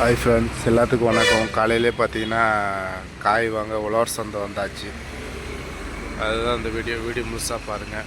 Hi friends எல்லாத்துக்கும் வணக்கம். காலையிலே பார்த்தீங்கன்னா காய் வாங்க உழவர் சந்தை வந்தாச்சு. அதுதான் அந்த வீடியோ வீடியோ முழுசாக பாருங்கள்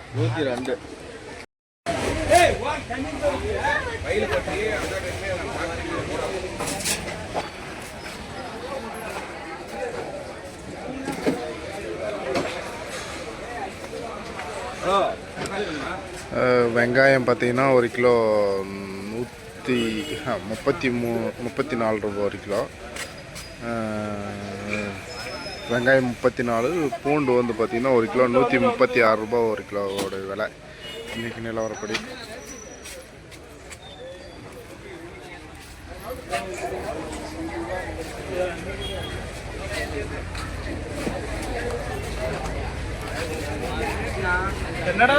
நூற்றி ரெண்டு. வெங்காயம் பார்த்தீங்கன்னா ஒரு கிலோ நூற்றி முப்பத்தி மூ முப்பத்தி நாலு ரூபா ஒரு கிலோ. வெங்காயம் முப்பத்தி நாலு பூண்டு வந்து பார்த்திங்கன்னா ஒரு கிலோ நூற்றி முப்பத்தி ஆறு ரூபா ஒரு கிலோவோட விலை. இன்றைக்கி நிலவரப்படி என்னடா?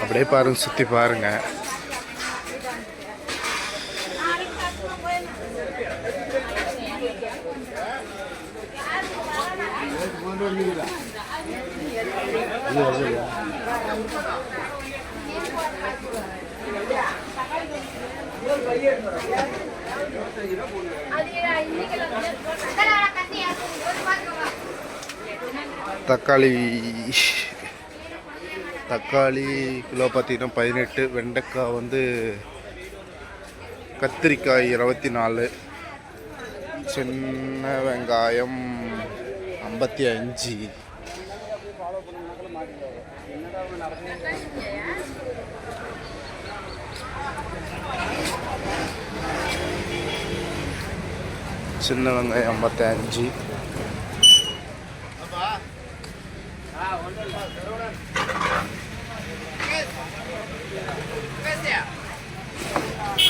அப்படியே பாருங்க சுற்றி பாருங்கள் தக்காளி தக்காளி கிலோ பார்த்தீங்கன்னா பதினெட்டு வெண்டைக்காய் வந்து கத்திரிக்காய் இருபத்தி நாலு சின்ன வெங்காயம் ஐம்பத்தி அஞ்சு. சின்ன வெங்காயம் ஐம்பத்தஞ்சு.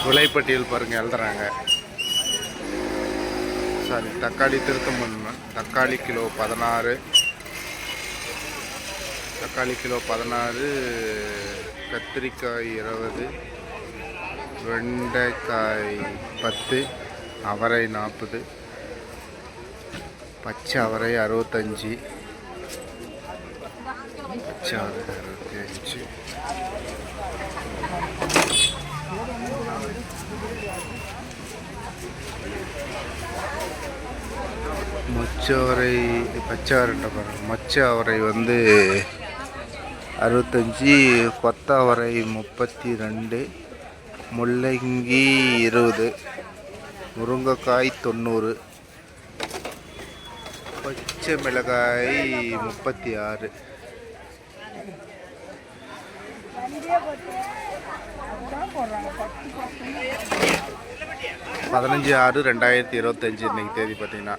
விலைப்பட்டியல் பாருங்க எழுதுறாங்க. சாரி தக்காளி திருத்தம் பண்ணணும் தக்காளி கிலோ பதினாறு. தக்காளி கிலோ பதினாறு கத்திரிக்காய் இருபது. வெண்டைக்காய் பத்து அவரை நாற்பது பச்சை அவரை அறுபத்தஞ்சி பச்சை அவரை அறுபத்தி அஞ்சு அவரை பச்சை அவரைட்ட பாருங்க. மொச்சை அவரை வந்து அறுபத்தஞ்சி கொத்த அவரை முப்பத்தி ரெண்டு முள்ளங்கி இருபது முருங்கைக்காய் தொண்ணூறு பச்சை மிளகாய் முப்பத்தி ஆறு பதினஞ்சு ஆறு ரெண்டாயிரத்தி இருபத்தஞ்சி இன்னைக்கு தேதி பார்த்தீங்கன்னா.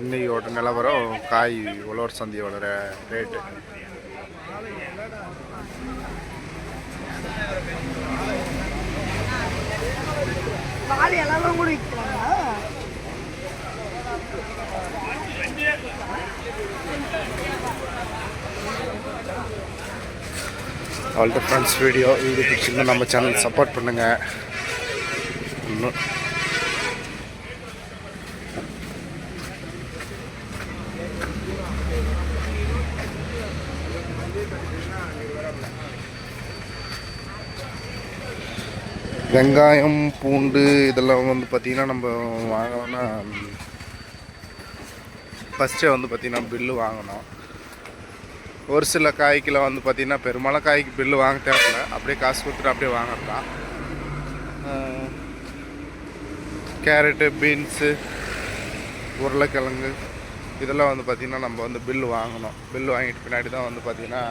இன்னையோட நிலவரம் காய் உழவர் சந்தையோட ரேட்டு காலி எல்லாம் கூட விற்கிறாங்க all the friends video video பிடிச்சிருந்தா நம்ம சேனல் சப்போர்ட் பண்ணுங்கள் இன்னும் வெங்காயம் பூண்டு இதெல்லாம் வந்து பார்த்திங்கன்னா நம்ம வாங்கணும்னா ஃபஸ்ட்டே வந்து பார்த்திங்கன்னா பில்லு வாங்கணும். ஒரு சில காய்க்கெலாம் வந்து பார்த்திங்கன்னா பெரும்பாலும் காய்க்கு பில்லு வாங்க தேவையில்ல. அப்படியே காசு கொடுத்துட்டு அப்படியே வாங்கலாம் கேரட்டு பீன்ஸு உருளைக்கிழங்கு இதெல்லாம் வந்து பார்த்திங்கன்னா நம்ம வந்து பில்லு வாங்கணும். பில்லு வாங்கிட்டு பின்னாடி தான் வந்து பார்த்திங்கன்னா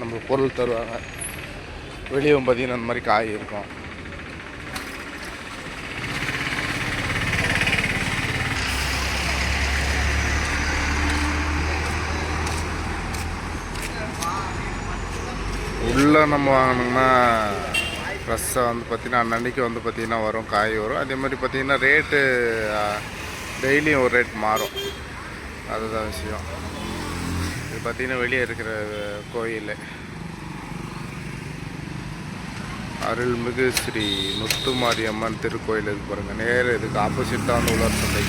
நம்ம பொருள் தருவாங்க. வெளியவும் பார்த்தீங்கன்னா அந்த மாதிரி காய் இருக்கும். உள்ளே நம்ம வாங்கினோம்னா ஃப்ரெஷ்ஷாக வந்து பார்த்திங்கன்னா அன்னன்னைக்கு வந்து பார்த்திங்கன்னா வரும் காய் வரும். அதே மாதிரி பார்த்திங்கன்னா ரேட்டு டெய்லியும் ஒரு ரேட் மாறும். அதுதான் விஷயம். இது பார்த்திங்கன்னா வெளியே இருக்கிற கோயில். அருள்மிகு ஸ்ரீ முத்துமாரியம்மன் திருக்கோயில் பாருங்கள் நேர் இதுக்கு ஆப்போசிட் தான் உலர் சந்தை.